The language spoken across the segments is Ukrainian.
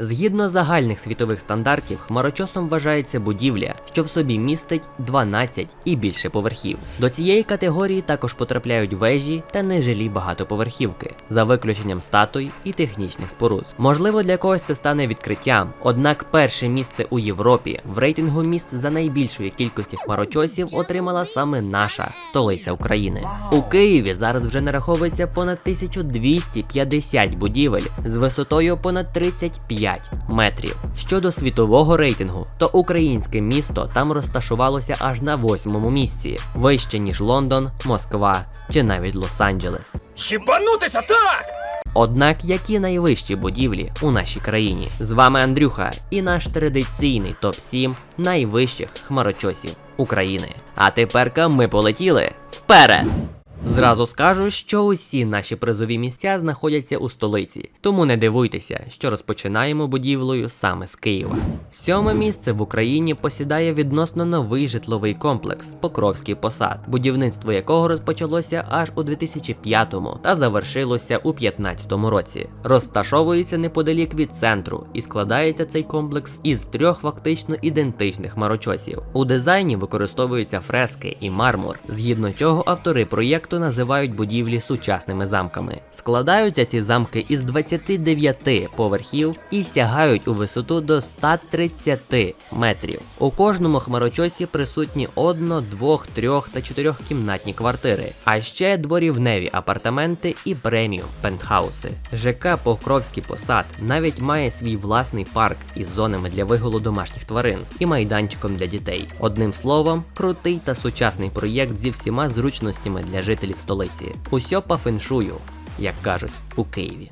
Згідно загальних світових стандартів, хмарочосом вважається будівля, що в собі містить 12 і більше поверхів. До цієї категорії також потрапляють вежі та нежилі багатоповерхівки, за виключенням статуй і технічних споруд. Можливо, для когось це стане відкриттям, однак перше місце у Європі в рейтингу міст за найбільшої кількості хмарочосів отримала саме наша столиця України. У Києві зараз вже нараховується понад 1250 будівель з висотою понад 35 метрів. Щодо світового рейтингу, то українське місто там розташувалося аж на восьмому місці, вище ніж Лондон, Москва чи навіть Лос-Анджелес. Хібанутися так! Однак, які найвищі будівлі у нашій країні? З вами Андрюха і наш традиційний топ-7 найвищих хмарочосів України. А теперка ми полетіли вперед! Зразу скажу, що усі наші призові місця знаходяться у столиці, тому не дивуйтеся, що розпочинаємо будівлею саме з Києва. Сьоме місце в Україні посідає відносно новий житловий комплекс Покровський посад, будівництво якого розпочалося аж у 2005-му та завершилося у 2015 році. Розташовується неподалік від центру і складається цей комплекс із трьох фактично ідентичних марочосів. У дизайні використовуються фрески і мармур, згідно чого автори проєкту називають будівлі сучасними замками. Складаються ці замки із 29 поверхів і сягають у висоту до 130 метрів. У кожному хмарочосі присутні одно, двох, трьох та чотирьохкімнатні квартири, а ще дворівневі апартаменти і преміум пентхауси. ЖК Покровський посад навіть має свій власний парк із зонами для вигулу домашніх тварин і майданчиком для дітей. Одним словом, крутий та сучасний проєкт зі всіма зручностями для жителів столиці. Усьо по феншую, як кажуть у Києві.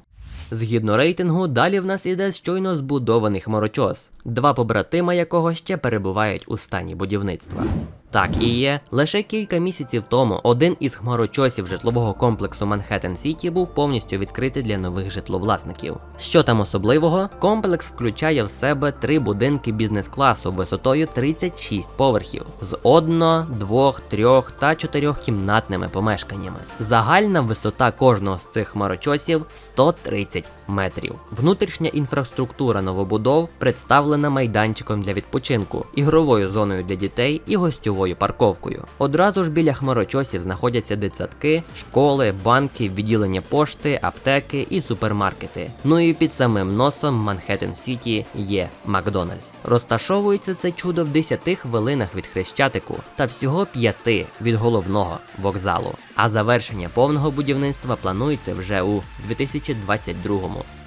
Згідно рейтингу, далі в нас іде щойно збудований хмарочос, два побратима якого ще перебувають у стані будівництва. Так і є. Лише кілька місяців тому один із хмарочосів житлового комплексу Манхеттен Сіті був повністю відкритий для нових житловласників. Що там особливого? Комплекс включає в себе три будинки бізнес-класу висотою 36 поверхів з одно, двох, трьох та чотирьохкімнатними помешканнями. Загальна висота кожного з цих хмарочосів 130 метрів. Внутрішня інфраструктура новобудов представлена майданчиком для відпочинку, ігровою зоною для дітей і гостьовою парковкою. Одразу ж біля хмарочосів знаходяться дитсадки, школи, банки, відділення пошти, аптеки і супермаркети. Ну і під самим носом Манхеттен Сіті є Макдональдс. Розташовується це чудо в 10 хвилинах від Хрещатику та всього 5 від головного вокзалу. А завершення повного будівництва планується вже у 2022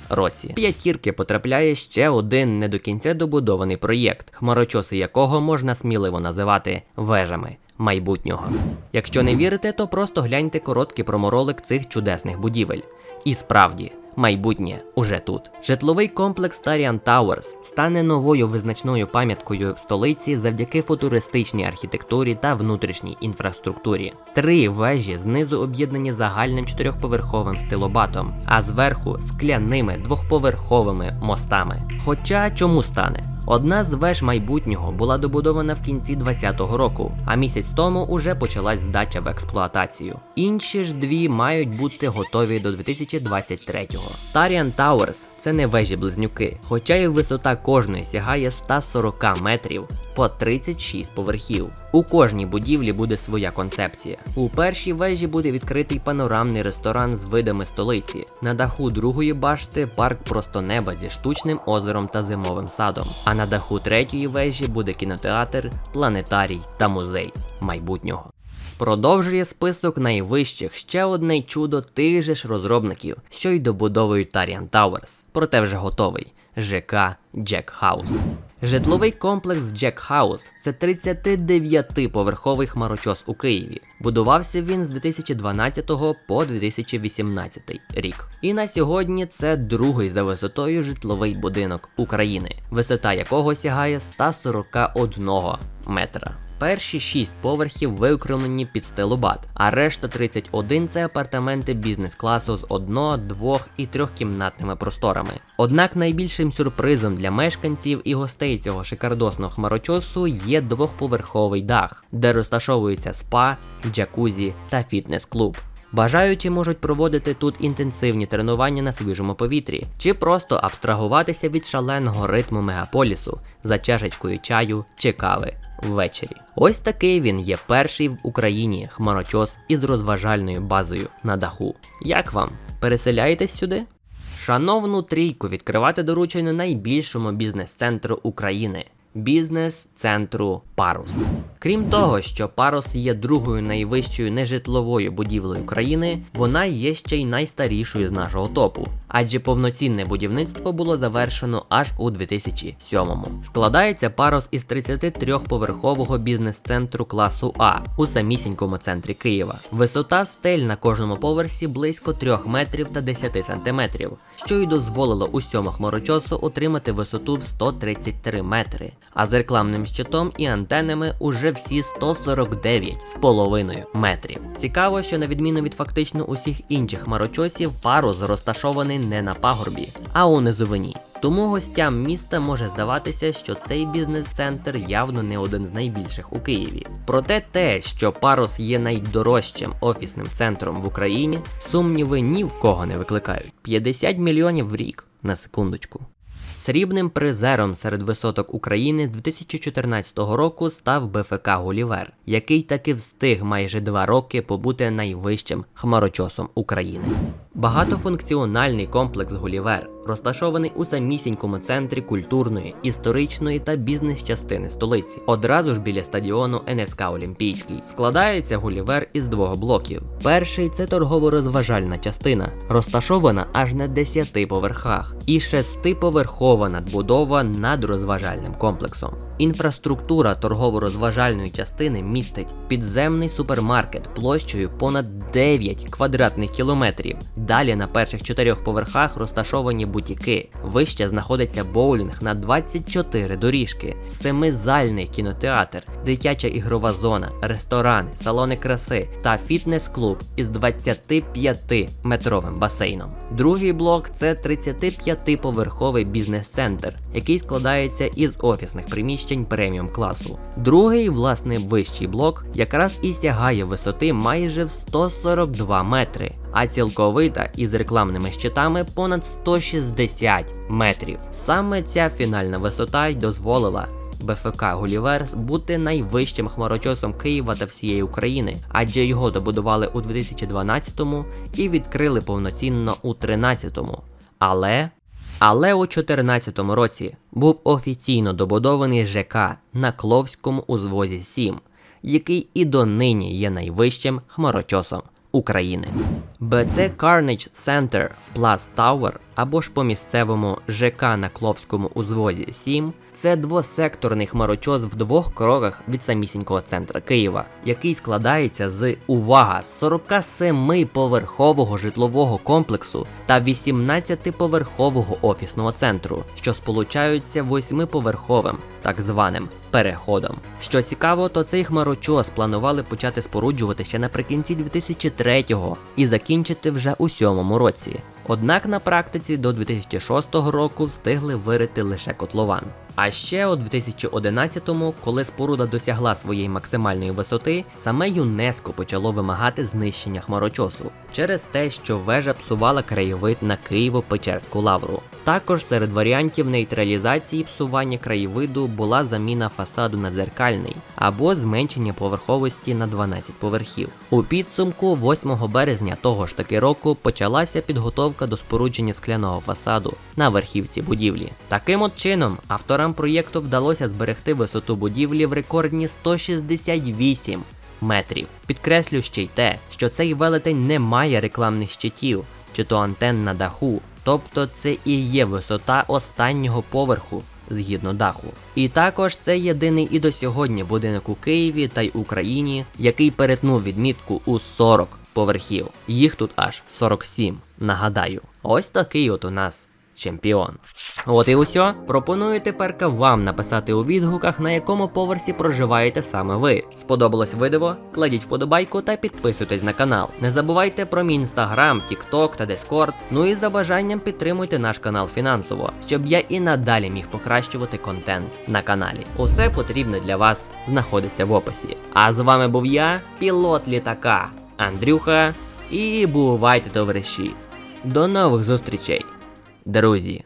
році. П'ятірки потрапляє ще один не до кінця добудований проєкт, хмарочоси якого можна сміливо називати вежами. Майбутнього. Якщо не вірите, то просто гляньте короткий проморолик цих чудесних будівель. І справді, майбутнє уже тут. Житловий комплекс Tarian Towers стане новою визначною пам'яткою в столиці завдяки футуристичній архітектурі та внутрішній інфраструктурі. Три вежі знизу об'єднані загальним чотирьохповерховим стилобатом, а зверху скляними двохповерховими мостами. Хоча чому стане? Одна з веж майбутнього була добудована в кінці 2020 року, а місяць тому уже почалась здача в експлуатацію. Інші ж дві мають бути готові до 2023-го. Таріан Towers – це не вежі близнюки, хоча і висота кожної сягає 140 метрів по 36 поверхів. У кожній будівлі буде своя концепція. У першій вежі буде відкритий панорамний ресторан з видами столиці. На даху другої башти парк просто неба зі штучним озером та зимовим садом. А на даху третьої вежі буде кінотеатр, планетарій та музей майбутнього. Продовжує список найвищих ще одне чудо тих же ж розробників, що й добудовують Tarian Towers, проте вже готовий ЖК Джек Хаус. Житловий комплекс Джек Хаус це 39-поверховий хмарочос у Києві. Будувався він з 2012 по 2018 рік. І на сьогодні це другий за висотою житловий будинок України, висота якого сягає 141 метра. Перші 6 поверхів виокремлені під стелобат, а решта 31 це апартаменти бізнес-класу з одно, двох і трьохкімнатними просторами. Однак найбільшим сюрпризом для мешканців і гостей цього шикардосного хмарочосу є двохповерховий дах, де розташовується спа, джакузі та фітнес-клуб. Бажаючі можуть проводити тут інтенсивні тренування на свіжому повітрі, чи просто абстрагуватися від шаленого ритму мегаполісу за чашечкою чаю чи кави ввечері. Ось такий він є перший в Україні хмарочос із розважальною базою на даху. Як вам? Переселяєтесь сюди? Шановну трійку відкривати доручено найбільшому бізнес-центру України бізнес-центру Парус. Крім того, що Парус є другою найвищою нежитловою будівлею країни, вона є ще й найстарішою з нашого топу, адже повноцінне будівництво було завершено аж у 2007-му. Складається Парус із 33-поверхового бізнес-центру класу А у самісінькому центрі Києва. Висота стель на кожному поверсі близько 3 метрів та 10 сантиметрів, що й дозволило усьому хмарочосу отримати висоту в 133 метри, а з рекламним щитом і антенами уже всі 149 з половиною метрів. Цікаво, що на відміну від фактично усіх інших хмарочосів, парус розташований не на пагорбі, а у низовині. Тому гостям міста може здаватися, що цей бізнес-центр явно не один з найбільших у Києві. Проте те, що Парус є найдорожчим офісним центром в Україні, сумніви ні в кого не викликають. 50 мільйонів в рік на секундочку. Срібним призером серед висоток України з 2014 року став БФК Гулівер, який таки встиг майже два роки побути найвищим хмарочосом України. Багатофункціональний комплекс Гулівер розташований у самісінькому центрі культурної, історичної та бізнес-частини столиці, одразу ж біля стадіону НСК Олімпійський. Складається Гулівер із двох блоків. Перший це торгово-розважальна частина, розташована аж на 10 поверхах, і шестиповерхова надбудова над розважальним комплексом. Інфраструктура торгово-розважальної частини містить підземний супермаркет площею понад 9 квадратних кілометрів. Далі на перших чотирьох поверхах розташовані бутіки. Вище знаходиться боулінг на 24 доріжки, семизальний кінотеатр, дитяча ігрова зона, ресторани, салони краси та фітнес-клуб із 25-метровим басейном. Другий блок це 35-поверховий бізнес-центр, який складається із офісних приміщень преміум класу. Другий, власне, вищий блок якраз і сягає висоти майже в 142 метри а цілковита із рекламними щитами понад 160 метрів. Саме ця фінальна висота й дозволила. БФК Гулівер бути найвищим хмарочосом Києва та всієї України, адже його добудували у 2012-му і відкрили повноцінно у 13-му. Але але у 2014 році був офіційно добудований ЖК на Кловському узвозі 7, який і донині є найвищим хмарочосом України. BC Carnage Center Plus Tower або ж по місцевому ЖК на Кловському узвозі 7 це двосекторний хмарочос в двох кроках від самісінького центра Києва, який складається з увага 47-поверхового житлового комплексу та 18-поверхового офісного центру, що сполучаються 8-поверховим, так званим переходом. Що цікаво, то цей хмарочос планували почати споруджувати ще наприкінці 2003-го і закінчити вже у сьомому році. Однак на практиці до 2006 року встигли вирити лише котлован. А ще у 2011-му, коли споруда досягла своєї максимальної висоти, саме ЮНЕСКО почало вимагати знищення хмарочосу через те, що вежа псувала краєвид на Києво-Печерську лавру. Також серед варіантів нейтралізації псування краєвиду була заміна фасаду на дзеркальний або зменшення поверховості на 12 поверхів. У підсумку, 8 березня того ж таки року, почалася підготовка до спорудження скляного фасаду на верхівці будівлі. Таким от чином, авторам проєкту вдалося зберегти висоту будівлі в рекордні 168 метрів. Підкреслю ще й те, що цей велетень не має рекламних щитів чи то антенн на даху. Тобто це і є висота останнього поверху згідно даху. І також це єдиний і до сьогодні будинок у Києві та й Україні, який перетнув відмітку у 40 поверхів. Їх тут аж 47. Нагадаю, ось такий от у нас чемпіон. От і усе. Пропоную тепер вам написати у відгуках, на якому поверсі проживаєте саме ви. Сподобалось видео? Кладіть вподобайку та підписуйтесь на канал. Не забувайте про мій інстаграм, тікток та дискорд. Ну і за бажанням підтримуйте наш канал фінансово, щоб я і надалі міг покращувати контент на каналі. Усе потрібне для вас знаходиться в описі. А з вами був я, пілот літака Андрюха. І бувайте, товариші. До нових зустрічей, друзі!